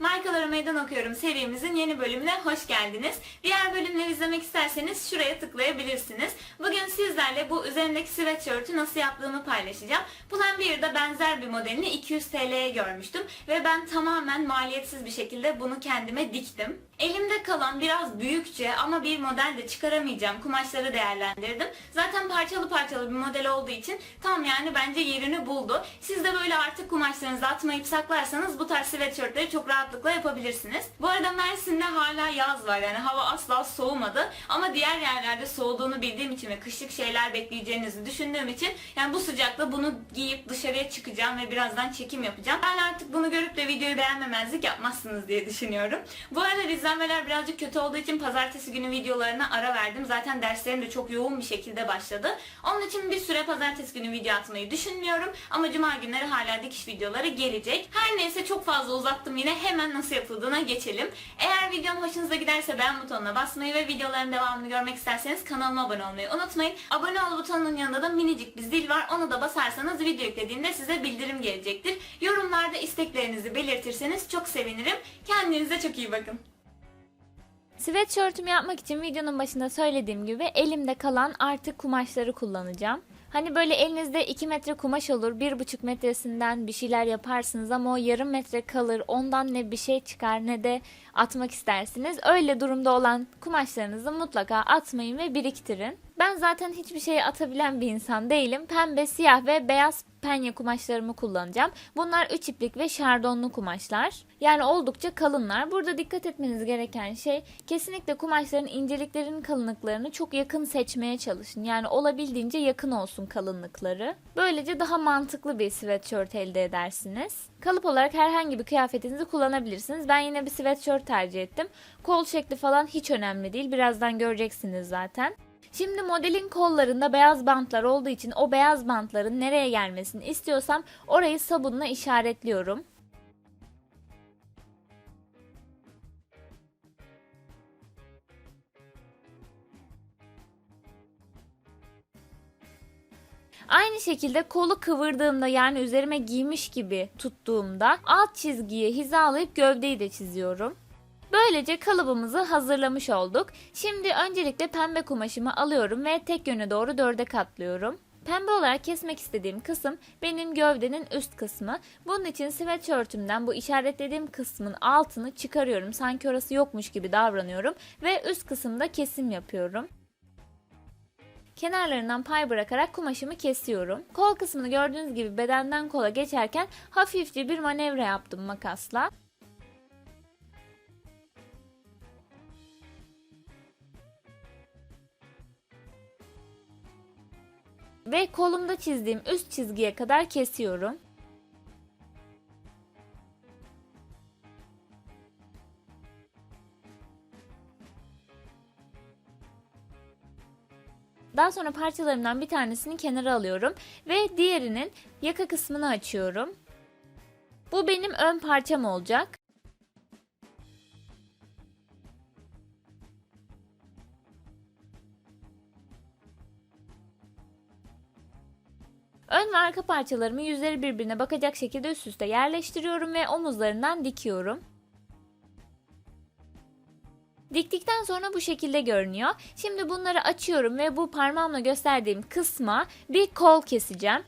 Markalara Meydan Okuyorum serimizin yeni bölümüne hoş geldiniz. Diğer bölümleri izlemek isterseniz şuraya tıklayabilirsiniz. Bugün sizlerle bu üzerindeki sweatshirt'ü nasıl yaptığımı paylaşacağım. Pull&Bear'da benzer bir modelini 200 TL'ye görmüştüm ve ben tamamen maliyetsiz bir şekilde bunu kendime diktim. Elimde kalan biraz büyükçe ama bir model de çıkaramayacağım kumaşları değerlendirdim. Zaten parçalı parçalı bir model olduğu için tam yani bence yerini buldu. Siz de böyle artık kumaşlarınızı atmayıp saklarsanız bu tarz sweatshirtleri çok rahatlıkla yapabilirsiniz. Bu arada Mersin'de hala yaz var yani hava asla soğumadı ama diğer yerlerde soğuduğunu bildiğim için ve kışlık şeyler bekleyeceğinizi düşündüğüm için yani bu sıcakta bunu giyip dışarıya çıkacağım ve birazdan çekim yapacağım. Ben artık bunu görüp de videoyu beğenmemezlik yapmazsınız diye düşünüyorum. Bu arada izlenmeler birazcık kötü olduğu için pazartesi günü videolarına ara verdim. Zaten derslerim de çok yoğun bir şekilde başladı. Onun için bir süre pazartesi günü video atmayı düşünmüyorum. Ama cuma günleri hala dikiş videoları gelecek. Her neyse çok fazla uzattım yine. Hemen nasıl yapıldığına geçelim. Eğer videom hoşunuza giderse beğen butonuna basmayı ve videoların devamını görmek isterseniz kanalıma abone olmayı unutmayın. Abone ol butonunun yanında da minicik bir zil var. Onu da basarsanız video yüklediğimde size bildirim gelecektir. Yorumlarda isteklerinizi belirtirseniz çok sevinirim. Kendinize çok iyi bakın. Sweatshirt'ümü yapmak için videonun başında söylediğim gibi elimde kalan artık kumaşları kullanacağım. Hani böyle elinizde 2 metre kumaş olur, 1,5 metresinden bir şeyler yaparsınız ama o yarım metre kalır, ondan ne bir şey çıkar ne de atmak istersiniz. Öyle durumda olan kumaşlarınızı mutlaka atmayın ve biriktirin. Ben zaten hiçbir şeye atabilen bir insan değilim. Pembe, siyah ve beyaz penye kumaşlarımı kullanacağım. Bunlar 3 iplik ve şardonlu kumaşlar. Yani oldukça kalınlar. Burada dikkat etmeniz gereken şey kesinlikle kumaşların inceliklerinin kalınlıklarını çok yakın seçmeye çalışın. Yani olabildiğince yakın olsun kalınlıkları. Böylece daha mantıklı bir sweatshirt elde edersiniz. Kalıp olarak herhangi bir kıyafetinizi kullanabilirsiniz. Ben yine bir sweatshirt tercih ettim. Kol şekli falan hiç önemli değil. Birazdan göreceksiniz zaten. Şimdi modelin kollarında beyaz bantlar olduğu için o beyaz bantların nereye gelmesini istiyorsam orayı sabunla işaretliyorum. Aynı şekilde kolu kıvırdığımda yani üzerime giymiş gibi tuttuğumda alt çizgiyi hizalayıp gövdeyi de çiziyorum. Böylece kalıbımızı hazırlamış olduk. Şimdi öncelikle pembe kumaşımı alıyorum ve tek yöne doğru dörde katlıyorum. Pembe olarak kesmek istediğim kısım benim gövdenin üst kısmı. Bunun için sweatshirtümden bu işaretlediğim kısmın altını çıkarıyorum. Sanki orası yokmuş gibi davranıyorum ve üst kısımda kesim yapıyorum. Kenarlarından pay bırakarak kumaşımı kesiyorum. Kol kısmını gördüğünüz gibi bedenden kola geçerken hafifçe bir manevra yaptım makasla. Ve kolumda çizdiğim üst çizgiye kadar kesiyorum. Daha sonra parçalarımdan bir tanesini kenara alıyorum ve diğerinin yaka kısmını açıyorum. Bu benim ön parçam olacak. Ön ve arka parçalarımı yüzleri birbirine bakacak şekilde üst üste yerleştiriyorum ve omuzlarından dikiyorum. Diktikten sonra bu şekilde görünüyor. Şimdi bunları açıyorum ve bu parmağımla gösterdiğim kısma bir kol keseceğim.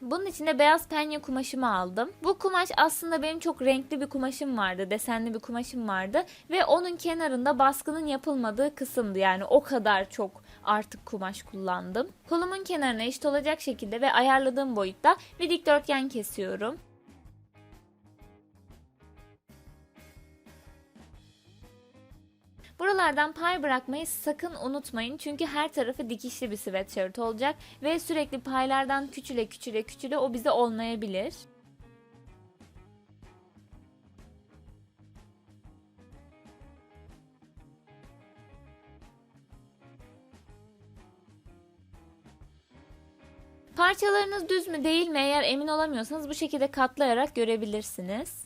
Bunun için de beyaz penye kumaşımı aldım. Bu kumaş aslında benim çok renkli bir kumaşım vardı, desenli bir kumaşım vardı ve onun kenarında baskının yapılmadığı kısımdı. Yani o kadar çok artık kumaş kullandım. Kolumun kenarına eşit olacak şekilde ve ayarladığım boyutta bir dikdörtgen kesiyorum. Buralardan pay bırakmayı sakın unutmayın. Çünkü her tarafı dikişli bir sweatshirt olacak ve sürekli paylardan küçüle küçüle küçüle o bize olmayabilir. Parçalarınız düz mü değil mi eğer emin olamıyorsanız bu şekilde katlayarak görebilirsiniz.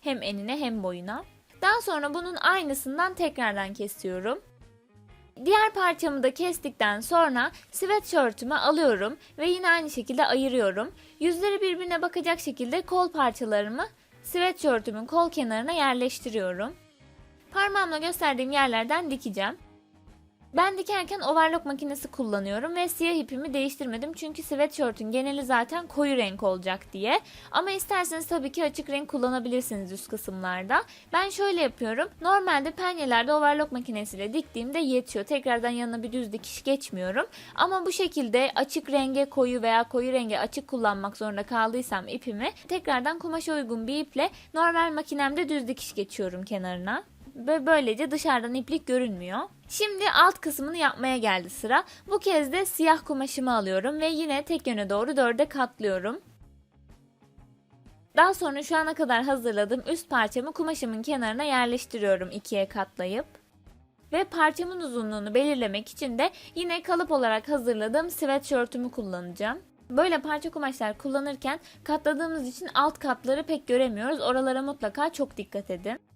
Hem enine hem boyuna. Daha sonra bunun aynısından tekrardan kesiyorum. Diğer parçamı da kestikten sonra sweatshirt'ümü alıyorum ve yine aynı şekilde ayırıyorum. Yüzleri birbirine bakacak şekilde kol parçalarımı sweatshirtümün kol kenarına yerleştiriyorum. Parmağımla gösterdiğim yerlerden dikeceğim. Ben dikerken overlock makinesi kullanıyorum ve siyah ipimi değiştirmedim çünkü sweatshirt'ün geneli zaten koyu renk olacak diye. Ama isterseniz tabii ki açık renk kullanabilirsiniz üst kısımlarda. Ben şöyle yapıyorum. Normalde penyelerde overlock makinesiyle diktiğimde yetiyor. Tekrardan yanına bir düz dikiş geçmiyorum. Ama bu şekilde açık renge koyu veya koyu renge açık kullanmak zorunda kaldıysam ipimi tekrardan kumaşa uygun bir iple normal makinemde düz dikiş geçiyorum kenarına böylece dışarıdan iplik görünmüyor. Şimdi alt kısmını yapmaya geldi sıra. Bu kez de siyah kumaşımı alıyorum ve yine tek yöne doğru dörde katlıyorum. Daha sonra şu ana kadar hazırladığım üst parçamı kumaşımın kenarına yerleştiriyorum ikiye katlayıp. Ve parçamın uzunluğunu belirlemek için de yine kalıp olarak hazırladığım sweatshirtümü kullanacağım. Böyle parça kumaşlar kullanırken katladığımız için alt katları pek göremiyoruz. Oralara mutlaka çok dikkat edin.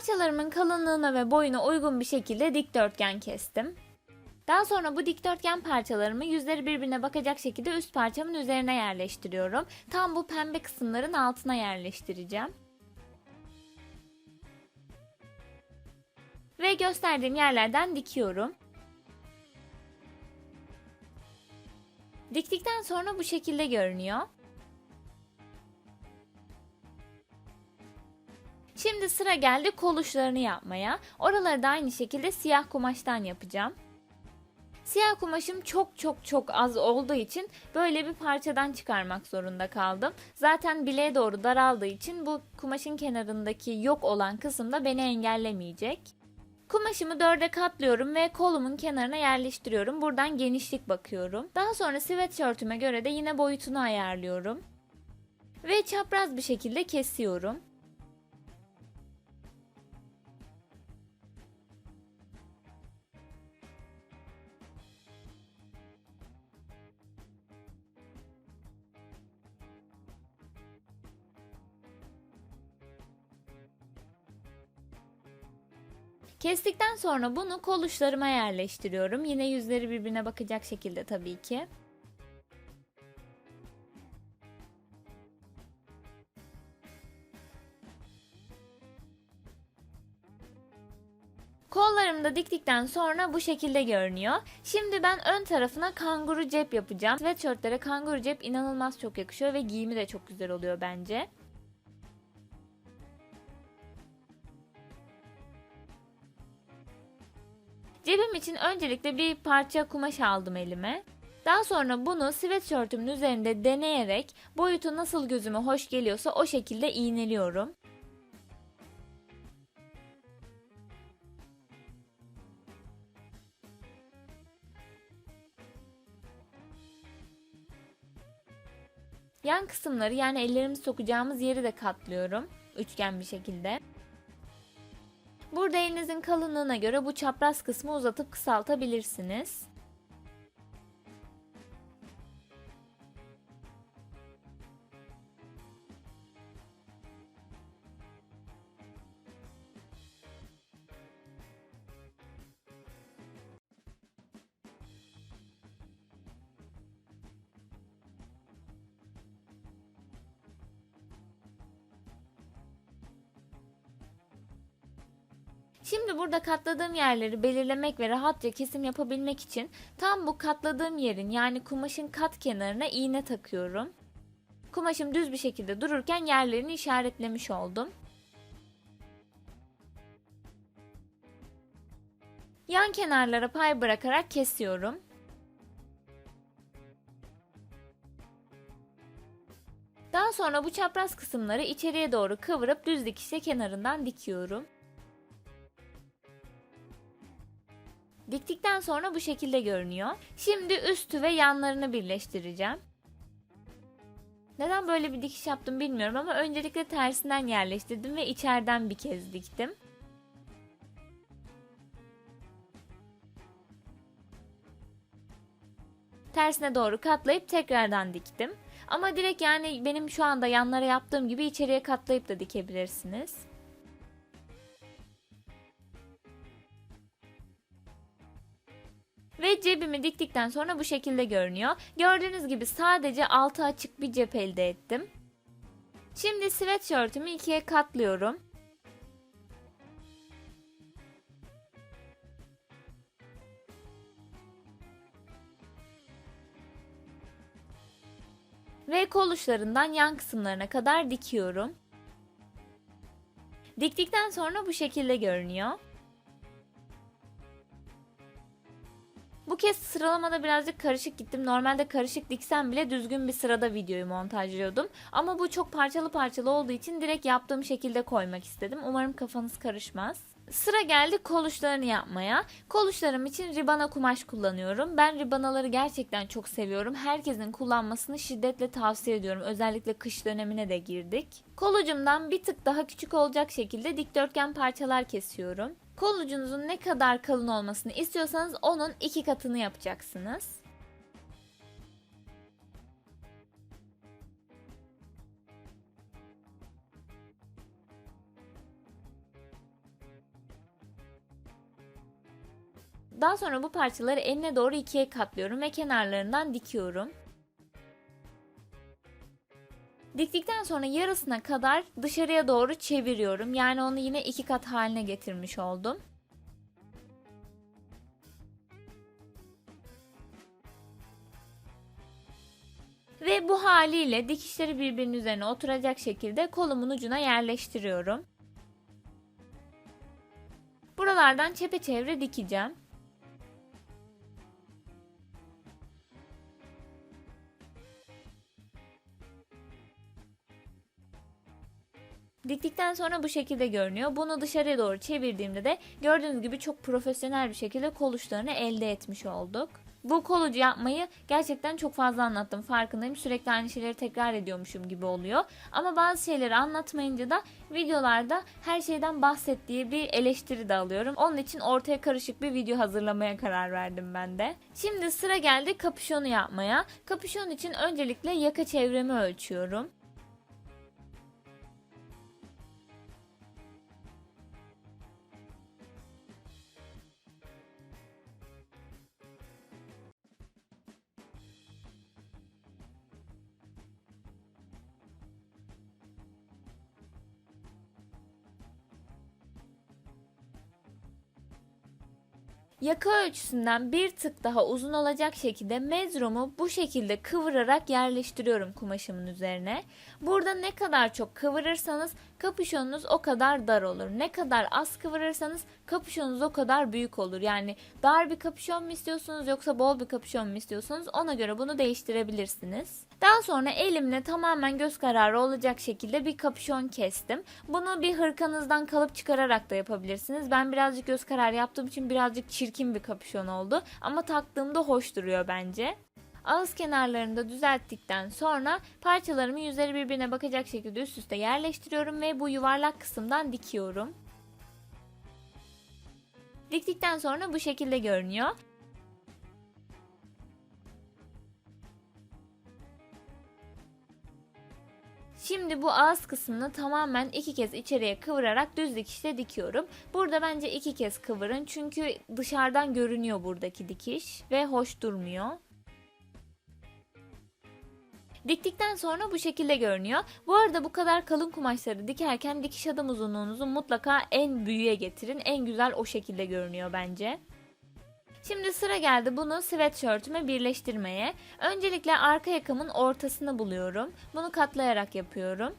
Parçalarımın kalınlığına ve boyuna uygun bir şekilde dikdörtgen kestim. Daha sonra bu dikdörtgen parçalarımı yüzleri birbirine bakacak şekilde üst parçamın üzerine yerleştiriyorum. Tam bu pembe kısımların altına yerleştireceğim. Ve gösterdiğim yerlerden dikiyorum. Diktikten sonra bu şekilde görünüyor. Şimdi sıra geldi kol uçlarını yapmaya. Oraları da aynı şekilde siyah kumaştan yapacağım. Siyah kumaşım çok çok çok az olduğu için böyle bir parçadan çıkarmak zorunda kaldım. Zaten bileğe doğru daraldığı için bu kumaşın kenarındaki yok olan kısım da beni engellemeyecek. Kumaşımı dörde katlıyorum ve kolumun kenarına yerleştiriyorum. Buradan genişlik bakıyorum. Daha sonra sweatshirtüme göre de yine boyutunu ayarlıyorum. Ve çapraz bir şekilde kesiyorum. Kestikten sonra bunu kol uçlarıma yerleştiriyorum. Yine yüzleri birbirine bakacak şekilde tabii ki. Kollarımı da diktikten sonra bu şekilde görünüyor. Şimdi ben ön tarafına kanguru cep yapacağım. Sweatshirtlere kanguru cep inanılmaz çok yakışıyor ve giyimi de çok güzel oluyor bence. Cebim için öncelikle bir parça kumaş aldım elime. Daha sonra bunu sweatshirtümün üzerinde deneyerek boyutu nasıl gözüme hoş geliyorsa o şekilde iğneliyorum. Yan kısımları yani ellerimizi sokacağımız yeri de katlıyorum. Üçgen bir şekilde. Burada elinizin kalınlığına göre bu çapraz kısmı uzatıp kısaltabilirsiniz. Şimdi burada katladığım yerleri belirlemek ve rahatça kesim yapabilmek için tam bu katladığım yerin yani kumaşın kat kenarına iğne takıyorum. Kumaşım düz bir şekilde dururken yerlerini işaretlemiş oldum. Yan kenarlara pay bırakarak kesiyorum. Daha sonra bu çapraz kısımları içeriye doğru kıvırıp düz dikişle kenarından dikiyorum. Diktikten sonra bu şekilde görünüyor. Şimdi üstü ve yanlarını birleştireceğim. Neden böyle bir dikiş yaptım bilmiyorum ama öncelikle tersinden yerleştirdim ve içeriden bir kez diktim. Tersine doğru katlayıp tekrardan diktim. Ama direkt yani benim şu anda yanlara yaptığım gibi içeriye katlayıp da dikebilirsiniz. Cebimi diktikten sonra bu şekilde görünüyor. Gördüğünüz gibi sadece altı açık bir cep elde ettim. Şimdi sweatshirtümü ikiye katlıyorum. Ve kol uçlarından yan kısımlarına kadar dikiyorum. Diktikten sonra bu şekilde görünüyor. Kez sıralamada birazcık karışık gittim. Normalde karışık diksem bile düzgün bir sırada videoyu montajlıyordum. Ama bu çok parçalı parçalı olduğu için direkt yaptığım şekilde koymak istedim. Umarım kafanız karışmaz. Sıra geldi kol uçlarını yapmaya. Kol uçlarım için ribana kumaş kullanıyorum. Ben ribanaları gerçekten çok seviyorum. Herkesin kullanmasını şiddetle tavsiye ediyorum. Özellikle kış dönemine de girdik. Kol ucumdan bir tık daha küçük olacak şekilde dikdörtgen parçalar kesiyorum. Kol ucunuzun ne kadar kalın olmasını istiyorsanız onun iki katını yapacaksınız. Daha sonra bu parçaları eline doğru ikiye katlıyorum ve kenarlarından dikiyorum. Diktikten sonra yarısına kadar dışarıya doğru çeviriyorum. Yani onu yine iki kat haline getirmiş oldum. Ve bu haliyle dikişleri birbirinin üzerine oturacak şekilde kolumun ucuna yerleştiriyorum. Buralardan çepeçevre dikeceğim. Diktikten sonra bu şekilde görünüyor. Bunu dışarıya doğru çevirdiğimde de gördüğünüz gibi çok profesyonel bir şekilde kol uçlarını elde etmiş olduk. Bu kolucu yapmayı gerçekten çok fazla anlattım farkındayım. Sürekli aynı şeyleri tekrar ediyormuşum gibi oluyor. Ama bazı şeyleri anlatmayınca da videolarda her şeyden bahset diye bir eleştiri de alıyorum. Onun için ortaya karışık bir video hazırlamaya karar verdim ben de. Şimdi sıra geldi kapüşonu yapmaya. Kapüşon için öncelikle yaka çevremi ölçüyorum. Yaka ölçüsünden bir tık daha uzun olacak şekilde mezromu bu şekilde kıvırarak yerleştiriyorum kumaşımın üzerine. Burada ne kadar çok kıvırırsanız kapüşonunuz o kadar dar olur. Ne kadar az kıvırırsanız kapüşonunuz o kadar büyük olur. Yani dar bir kapüşon mu istiyorsunuz yoksa bol bir kapüşon mu istiyorsunuz ona göre bunu değiştirebilirsiniz. Daha sonra elimle tamamen göz kararı olacak şekilde bir kapüşon kestim. Bunu bir hırkanızdan kalıp çıkararak da yapabilirsiniz. Ben birazcık göz kararı yaptığım için birazcık çirkin bir kapüşon oldu. Ama taktığımda hoş duruyor bence. Ağız kenarlarını da düzelttikten sonra parçalarımı yüzleri birbirine bakacak şekilde üst üste yerleştiriyorum ve bu yuvarlak kısımdan dikiyorum. Diktikten sonra bu şekilde görünüyor. Şimdi bu ağız kısmını tamamen iki kez içeriye kıvırarak düz dikişle dikiyorum. Burada bence iki kez kıvırın çünkü dışarıdan görünüyor buradaki dikiş ve hoş durmuyor. Diktikten sonra bu şekilde görünüyor. Bu arada bu kadar kalın kumaşları dikerken dikiş adım uzunluğunuzu mutlaka en büyüğe getirin. En güzel o şekilde görünüyor bence. Şimdi sıra geldi bunu sweatshirtüme birleştirmeye. Öncelikle arka yakamın ortasını buluyorum. Bunu katlayarak yapıyorum.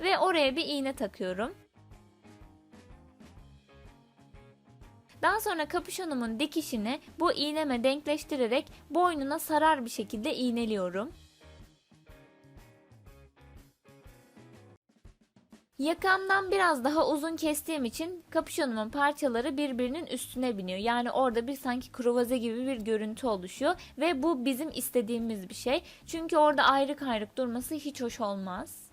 Ve oraya bir iğne takıyorum. Daha sonra kapüşonumun dikişini bu iğneme denkleştirerek boynuna sarar bir şekilde iğneliyorum. Yakamdan biraz daha uzun kestiğim için kapüşonumun parçaları birbirinin üstüne biniyor. Yani orada bir sanki kruvaze gibi bir görüntü oluşuyor ve bu bizim istediğimiz bir şey. Çünkü orada ayrık ayrık durması hiç hoş olmaz.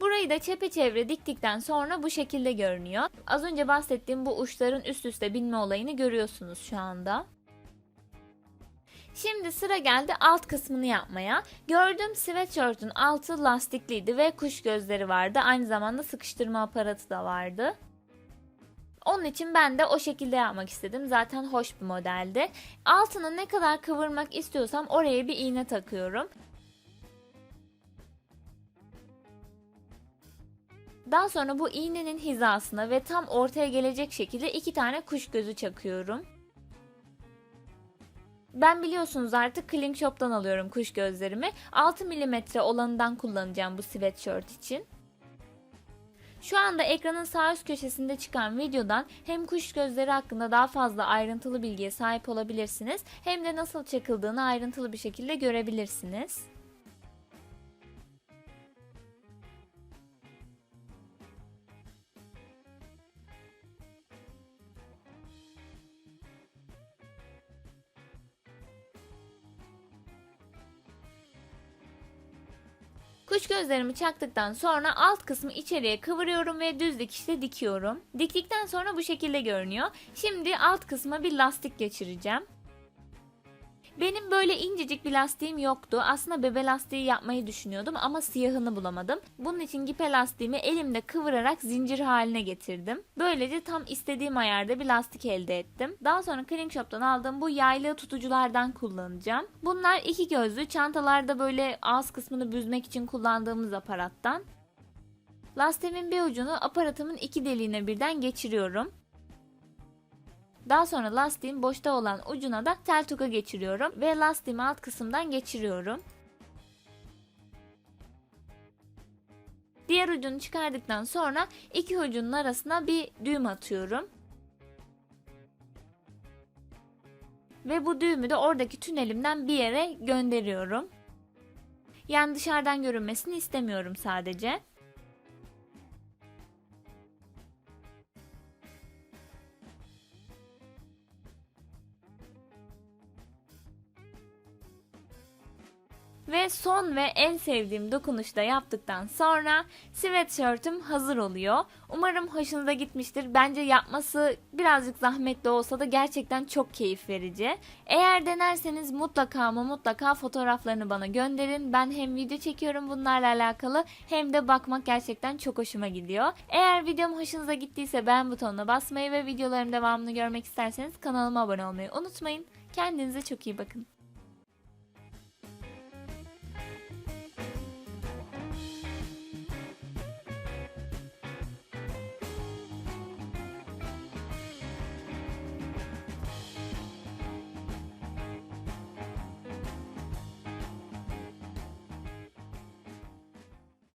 Burayı da çepeçevre diktikten sonra bu şekilde görünüyor. Az önce bahsettiğim bu uçların üst üste binme olayını görüyorsunuz şu anda. Şimdi sıra geldi alt kısmını yapmaya. Gördüğüm sweatshirt'ün altı lastikliydi ve kuş gözleri vardı. Aynı zamanda sıkıştırma aparatı da vardı. Onun için ben de o şekilde yapmak istedim. Zaten hoş bir modeldi. Altını ne kadar kıvırmak istiyorsam oraya bir iğne takıyorum. Daha sonra bu iğnenin hizasına ve tam ortaya gelecek şekilde iki tane kuş gözü çakıyorum. Ben biliyorsunuz artık Kling Shop'tan alıyorum kuş gözlerimi. 6 mm olanından kullanacağım bu sweatshirt için. Şu anda ekranın sağ üst köşesinde çıkan videodan hem kuş gözleri hakkında daha fazla ayrıntılı bilgiye sahip olabilirsiniz hem de nasıl çakıldığını ayrıntılı bir şekilde görebilirsiniz. Gözlerimi çaktıktan sonra alt kısmı içeriye kıvırıyorum ve düz dikişle dikiyorum. Diktikten sonra bu şekilde görünüyor. Şimdi alt kısma bir lastik geçireceğim. Benim böyle incecik bir lastiğim yoktu. Aslında bebe lastiği yapmayı düşünüyordum ama siyahını bulamadım. Bunun için gipe lastiğimi elimde kıvırarak zincir haline getirdim. Böylece tam istediğim ayarda bir lastik elde ettim. Daha sonra Kling Shop'tan aldığım bu yaylı tutuculardan kullanacağım. Bunlar iki gözlü çantalarda böyle ağız kısmını büzmek için kullandığımız aparattan. Lastiğimin bir ucunu aparatımın iki deliğine birden geçiriyorum. Daha sonra lastiğin boşta olan ucuna da tel tuka geçiriyorum ve lastiğimi alt kısımdan geçiriyorum. Diğer ucunu çıkardıktan sonra iki ucunun arasına bir düğüm atıyorum. Ve bu düğümü de oradaki tünelimden bir yere gönderiyorum. Yani dışarıdan görünmesini istemiyorum sadece. Ve son ve en sevdiğim dokunuşu da yaptıktan sonra sweatshirt'üm hazır oluyor. Umarım hoşunuza gitmiştir. Bence yapması birazcık zahmetli olsa da gerçekten çok keyif verici. Eğer denerseniz mutlaka ama mutlaka fotoğraflarını bana gönderin. Ben hem video çekiyorum bunlarla alakalı hem de bakmak gerçekten çok hoşuma gidiyor. Eğer videom hoşunuza gittiyse beğen butonuna basmayı ve videolarım devamını görmek isterseniz kanalıma abone olmayı unutmayın. Kendinize çok iyi bakın.